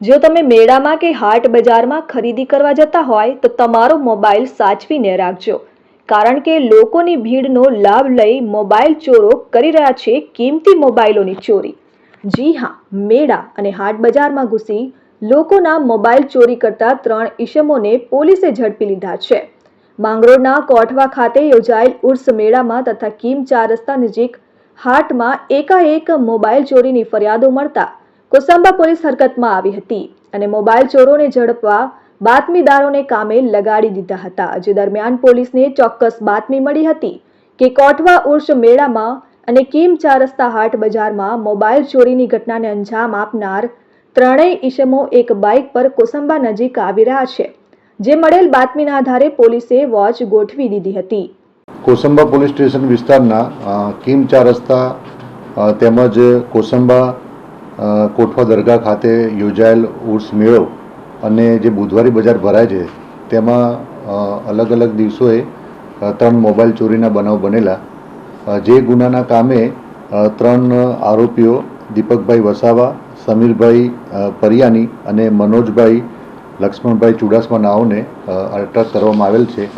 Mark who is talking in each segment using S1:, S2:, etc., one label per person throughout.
S1: જો તમે મેળામાં કે હાટ બજારમાં ખરીદી કરવા જતા હોય, તો તમારો મોબાઈલ સાચવીને રાખજો. કારણ કે લોકોની ભીડનો લાભ લઈ મોબાઈલ ચોરો કરી રહ્યા છે કિંમતી મોબાઈલોની ચોરી. જી હા, મેળા અને હાટ બજારમાં ઘૂસી લોકોના મોબાઈલ ચોરી કરતા ત્રણ ઈસમોને પોલીસે ઝડપી લીધા છે. માંગરોળના કોઠવા ખાતે યોજાયેલ ઉર્સ મેળામાં તથા કીમ ચાર રસ્તા નજીક હાટમાં એકાએક મોબાઈલ ચોરીની ફરિયાદો મળતા કોસંબા પોલીસ હરકતમાં આવી હતી અને મોબાઈલ ચોરોને ઝડપવા બાતમીદારોને કામે લગાડી દીધા હતા. જે દરમિયાન પોલીસને ચોક્કસ બાતમી મળી હતી કે કોઠવા ઉર્ષ મેળામાં અને કીમ ચાર રસ્તા હાટ બજારમાં મોબાઈલ ચોરીની ઘટનાને અંજામ આપનાર ત્રણેય ઈસમો એક બાઇક પર કોસંબા નજીક આવી રહ્યા છે, જે મળેલ બાતમીના આધારે પોલીસે વોચ ગોઠવી દીધી હતી.
S2: કોસંબા પોલીસ સ્ટેશન વિસ્તારના કિમચા રસ્તા તેમજ કોસંબા કોઠવા દરગાહ ખાતે યોજાયેલ ઉર્સ મેળો અને જે બુધવારી બજાર ભરાય છે, તેમાં અલગ અલગ દિવસોએ ત્રણ મોબાઈલ ચોરીના બનાવ બનેલા. જે ગુનાના કામે ત્રણ આરોપીઓ, દીપકભાઈ વસાવા, સમીરભાઈ પરિયાની અને મનોજભાઈ, લક્ષ્મણભાઈ ચુડાસમા નાઓને અટક કરવામાં આવેલ છે.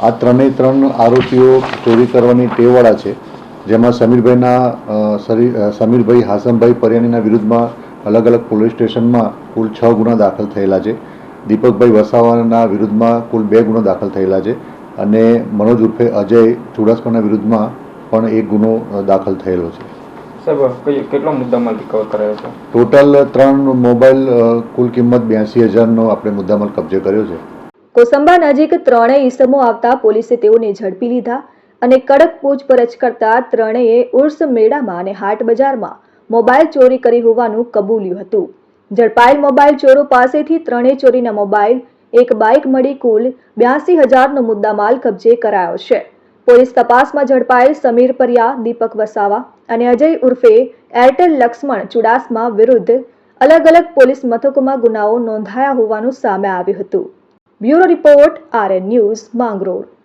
S2: આ ત્રણેય ત્રણ આરોપીઓ ચોરી કરવાની ટેવવાળા છે જેમાં સમીરભાઈના સમીરભાઈ હાસમભાઈ પરિયાણીના વિરુદ્ધમાં અલગ અલગ પોલીસ સ્ટેશનમાં કુલ છ ગુના દાખલ થયેલા છે. દીપકભાઈ વસાવાના વિરુદ્ધમાં કુલ બે ગુનો દાખલ થયેલા છે અને મનોજ ઉર્ફે અજય ચુડાસમાના વિરુદ્ધમાં પણ એક ગુનો દાખલ થયેલો છે.
S3: સાહેબ કેટલો મુદ્દામાલ રિકવર કરાયો છે?
S2: ટોટલ ત્રણ મોબાઈલ કુલ કિંમત બ્યાસી હજારનો આપણે મુદ્દામાલ કબજે કર્યો છે.
S1: કોસંબા નજીક ત્રણેય ઈસમો આવતા પોલીસે તેઓને ઝડપી લીધા અને કડક પૂછપરછ કરતા ત્રણેય ઉર્સ મેળામાં અને હાટ બજારમાં મોબાઈલ ચોરી કરી હોવાનું કબૂલ્યું હતું. ઝડપાયેલ મોબાઈલ ચોરો પાસેથી ત્રણેય ચોરીના મોબાઈલ, એક બાઇક મળી કુલ બ્યાસી હજારનો મુદ્દામાલ કબજે કરાયો છે. પોલીસ તપાસમાં ઝડપાયેલ સમીર પરિયા, દીપક વસાવા અને અજય ઉર્ફે એરટેલ લક્ષ્મણ ચુડાસમા વિરુદ્ધ અલગ અલગ પોલીસ મથકોમાં ગુનાઓ નોંધાયા હોવાનું સામે આવ્યું હતું. Bureau report RN news Mangrol